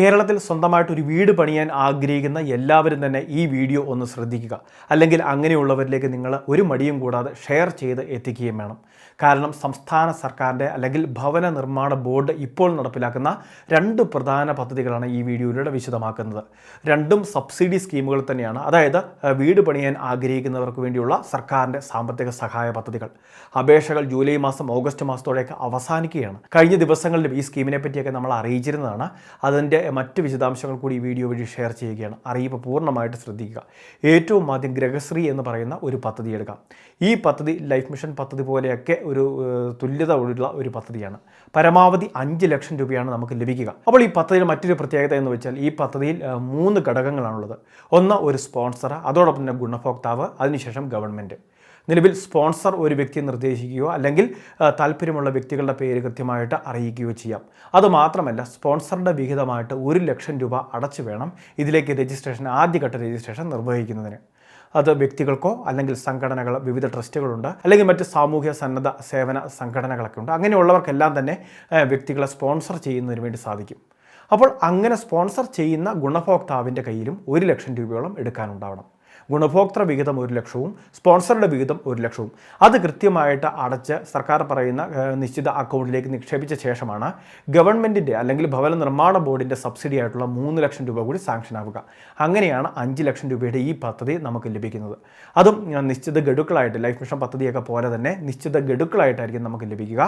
കേരളത്തിൽ സ്വന്തമായിട്ട് ഒരു വീട് പണിയാൻ ആഗ്രഹിക്കുന്ന എല്ലാവരും തന്നെ ഈ വീഡിയോ ഒന്ന് ശ്രദ്ധിക്കുക. അല്ലെങ്കിൽ അങ്ങനെയുള്ളവരിലേക്ക് നിങ്ങൾ ഒരു മടിയും കൂടാതെ ഷെയർ ചെയ്ത് എത്തിക്കുകയും വേണം. കാരണം സംസ്ഥാന സർക്കാരിന്റെ അല്ലെങ്കിൽ ഭവന നിർമ്മാണ ബോർഡ് ഇപ്പോൾ നടപ്പിലാക്കുന്ന രണ്ട് പ്രധാന പദ്ധതികളാണ് ഈ വീഡിയോയിലൂടെ വിശദമാക്കുന്നത്. രണ്ടും സബ്സിഡി സ്കീമുകൾ തന്നെയാണ്. അതായത് വീട് പണിയാൻ ആഗ്രഹിക്കുന്നവർക്ക് വേണ്ടിയുള്ള സർക്കാരിന്റെ സാമ്പത്തിക സഹായ പദ്ധതികൾ. അപേക്ഷകൾ ജൂലൈ മാസം ഓഗസ്റ്റ് മാസത്തോടെയൊക്കെ അവസാനിക്കുകയാണ്. കഴിഞ്ഞ ദിവസങ്ങളിലും ഈ സ്കീമിനെ പറ്റിയൊക്കെ നമ്മൾ അറിയിച്ചിരുന്നതാണ്. അതിന്റെ മറ്റ് വിശദാംശങ്ങൾ കൂടി ഈ വീഡിയോ വഴി ഷെയർ ചെയ്യുകയാണ്. അറിയിപ്പ് പൂർണമായിട്ട് ശ്രദ്ധിക്കുക. ഏറ്റവും ആദ്യം ഗ്രഹശ്രീ എന്ന് പറയുന്ന ഒരു പദ്ധതി എടുക്കാം. ഈ പദ്ധതി ലൈഫ് മിഷൻ പദ്ധതി പോലെയൊക്കെ ഒരു തുല്യത ഉള്ള ഒരു പദ്ധതിയാണ്. പരമാവധി അഞ്ച് ലക്ഷം രൂപയാണ് നമുക്ക് ലഭിക്കുക. അപ്പോൾ ഈ പദ്ധതിയുടെ മറ്റൊരു പ്രത്യേകത എന്ന് വെച്ചാൽ ഈ പദ്ധതിയിൽ മൂന്ന് ഘടകങ്ങളാണുള്ളത്. ഒന്ന് ഒരു സ്പോൺസർ അതോടൊപ്പം തന്നെ ഗുണഭോക്താവ് അതിനുശേഷം ഗവൺമെന്റ് നിലവിൽ സ്പോൺസർ ഒരു വ്യക്തി നിർദ്ദേശിക്കുകയോ അല്ലെങ്കിൽ താല്പര്യമുള്ള വ്യക്തികളുടെ പേര് കൃത്യമായിട്ട് അറിയിക്കുകയോ ചെയ്യാം. അതുമാത്രമല്ല സ്പോൺസറുടെ വിഹിതമായിട്ട് ഒരു ലക്ഷം രൂപ അടച്ചു വേണം ഇതിലേക്ക് രജിസ്ട്രേഷൻ ആദ്യഘട്ട രജിസ്ട്രേഷൻ നിർവഹിക്കുന്നതിന്. അത് വ്യക്തികൾക്കോ അല്ലെങ്കിൽ സംഘടനകൾ വിവിധ ട്രസ്റ്റുകളുണ്ട് അല്ലെങ്കിൽ മറ്റ് സാമൂഹ്യ സന്നദ്ധ സേവന സംഘടനകളൊക്കെ ഉണ്ട്. അങ്ങനെയുള്ളവർക്കെല്ലാം തന്നെ വ്യക്തികളെ സ്പോൺസർ ചെയ്യുന്നതിന് വേണ്ടി സാധിക്കും. അപ്പോൾ അങ്ങനെ സ്പോൺസർ ചെയ്യുന്ന ഗുണഭോക്താവിന്റെ കയ്യിലും ഒരു ലക്ഷം രൂപയോളം എടുക്കാനുണ്ടാവണം. ഗുണഭോക്തൃ വിഹിതം ഒരു ലക്ഷവും സ്പോൺസറുടെ വിഹിതം ഒരു ലക്ഷവും. അത് കൃത്യമായിട്ട് അടച്ച് സർക്കാർ പറയുന്ന നിശ്ചിത അക്കൗണ്ടിലേക്ക് നിക്ഷേപിച്ച ശേഷമാണ് ഗവൺമെന്റിന്റെ അല്ലെങ്കിൽ ഭവന നിർമ്മാണ ബോർഡിന്റെ സബ്സിഡി ആയിട്ടുള്ള മൂന്ന് ലക്ഷം രൂപ കൂടി സാങ്ഷൻ ആവുക. അങ്ങനെയാണ് അഞ്ച് ലക്ഷം രൂപയുടെ ഈ പദ്ധതി നമുക്ക് ലഭിക്കുന്നത്. അതും നിശ്ചിത ഗഡുക്കളായിട്ട് ലൈഫ് മിഷൻ പദ്ധതിയൊക്കെ പോലെ തന്നെ നിശ്ചിത ഗഡുക്കളായിട്ടായിരിക്കും നമുക്ക് ലഭിക്കുക.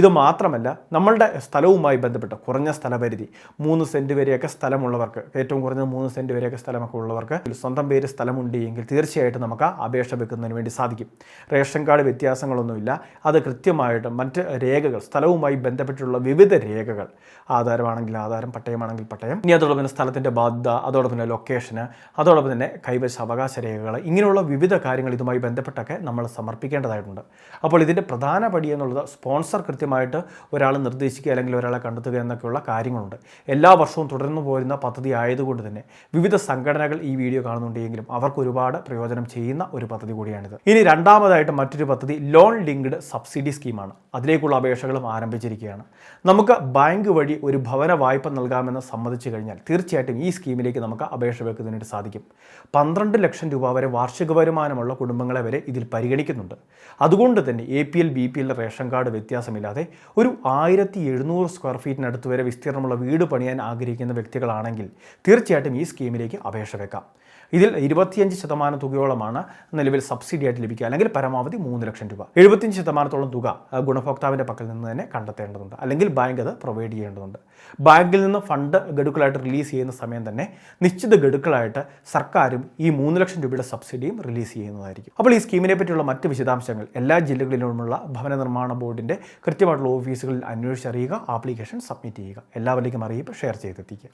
ഇത് മാത്രമല്ല നമ്മളുടെ സ്ഥലവുമായി ബന്ധപ്പെട്ട് കുറഞ്ഞ സ്ഥലപരിധി മൂന്ന് സെന്റ് വരെയൊക്കെ സ്ഥലമുള്ളവർക്ക് ഏറ്റവും കുറഞ്ഞത് മൂന്ന് സെന്റ് വരെയൊക്കെ സ്ഥലമൊക്കെ ഉള്ളവർക്ക് സ്വന്തം പേര് സ്ഥലമുണ്ട് എങ്കിൽ തീർച്ചയായിട്ടും നമുക്ക് അപേക്ഷ വെക്കുന്നതിന് വേണ്ടി സാധിക്കും. റേഷൻ കാർഡ് വ്യത്യാസങ്ങളൊന്നുമില്ല. അത് കൃത്യമായിട്ട് മറ്റ് രേഖകൾ സ്ഥലവുമായി ബന്ധപ്പെട്ടിട്ടുള്ള വിവിധ രേഖകൾ ആധാരമാണെങ്കിൽ ആധാരം പട്ടയമാണെങ്കിൽ പട്ടയം ഇനി അതോടൊപ്പം തന്നെ സ്ഥലത്തിന്റെ ബാധ്യത അതോടൊപ്പം തന്നെ ലൊക്കേഷന് അതോടൊപ്പം തന്നെ കൈവശ അവകാശ രേഖകൾ ഇങ്ങനെയുള്ള വിവിധ കാര്യങ്ങൾ ഇതുമായി ബന്ധപ്പെട്ടൊക്കെ നമ്മൾ സമർപ്പിക്കേണ്ടതായിട്ടുണ്ട്. അപ്പോൾ ഇതിന്റെ പ്രധാന പടി എന്നുള്ളത് സ്പോൺസർ കൃത്യമായിട്ട് ഒരാൾ നിർദ്ദേശിക്കുക അല്ലെങ്കിൽ ഒരാളെ കണ്ടെത്തുക എന്നൊക്കെയുള്ള കാര്യങ്ങളുണ്ട്. എല്ലാ വർഷവും തുടർന്നു പോരുന്ന പദ്ധതി ആയതുകൊണ്ട് തന്നെ വിവിധ സംഘടനകൾ ഈ വീഡിയോ കാണുന്നുണ്ടെങ്കിലും അവർക്ക് ഒരുപാട് പ്രയോജനം ചെയ്യുന്ന ഒരു പദ്ധതി കൂടിയാണിത്. ഇനി രണ്ടാമതായിട്ട് മറ്റൊരു പദ്ധതി ലോൺ ലിങ്ക്ഡ് സബ്സിഡി സ്കീമാണ്. അതിലേക്കുള്ള അപേക്ഷകളും ആരംഭിച്ചിരിക്കുകയാണ്. നമുക്ക് ബാങ്ക് വഴി ഒരു ഭവന വായ്പ നൽകാമെന്ന് സമ്മതിച്ചു കഴിഞ്ഞാൽ തീർച്ചയായിട്ടും ഈ സ്കീമിലേക്ക് നമുക്ക് അപേക്ഷ വെക്കുന്നതിനായിട്ട് സാധിക്കും. പന്ത്രണ്ട് ലക്ഷം രൂപ വരെ വാർഷിക വരുമാനമുള്ള കുടുംബങ്ങളെ വരെ ഇതിൽ പരിഗണിക്കുന്നുണ്ട്. അതുകൊണ്ട് തന്നെ A P L B P L ration card വ്യത്യാസമില്ലാതെ ഒരു ആയിരത്തി എഴുന്നൂറ് സ്ക്വയർ ഫീറ്റിനടുത്ത് വരെ വിസ്തീർണമുള്ള വീട് പണിയാൻ ആഗ്രഹിക്കുന്ന വ്യക്തികളാണെങ്കിൽ തീർച്ചയായിട്ടും ഈ സ്കീമിലേക്ക് അപേക്ഷ വെക്കാം. ഇതിൽ ഇരുപത്തിയഞ്ച് ശതമാനം തുകയോളമാണ് നിലവിൽ സബ്സിഡി ആയിട്ട് ലഭിക്കുക. അല്ലെങ്കിൽ പരമാവധി മൂന്ന് ലക്ഷം രൂപ. എഴുപത്തിയഞ്ച് ശതമാനത്തോളം തുക ഗുണഭോക്താവിന്റെ പക്കൽ നിന്ന് തന്നെ കണ്ടെത്തേണ്ടതുണ്ട്. അല്ലെങ്കിൽ ബാങ്ക് അത് പ്രൊവൈഡ് ചെയ്യേണ്ടതുണ്ട്. ബാങ്കിൽ നിന്ന് ഫണ്ട് ഗഡുക്കളായിട്ട് റിലീസ് ചെയ്യുന്ന സമയം തന്നെ നിശ്ചിത ഗഡുക്കളായിട്ട് സർക്കാരും ഈ മൂന്ന് ലക്ഷം രൂപയുടെ സബ്സിഡിയും റിലീസ് ചെയ്യുന്നതായിരിക്കും. അപ്പോൾ ഈ സ്കീമിനെ പറ്റിയുള്ള മറ്റ് വിശദാംശങ്ങൾ എല്ലാ ജില്ലകളിലുമുള്ള ഭവന നിർമ്മാണ ബോർഡിന്റെ കൃത്യമായിട്ടുള്ള ഓഫീസുകളിൽ അന്വേഷിച്ചറിയുക ആപ്ലിക്കേഷൻ സബ്മിറ്റ് ചെയ്യുക. എല്ലാവരിലേക്കും അറിയിപ്പ് ഷെയർ ചെയ്തെത്തിക്കുക.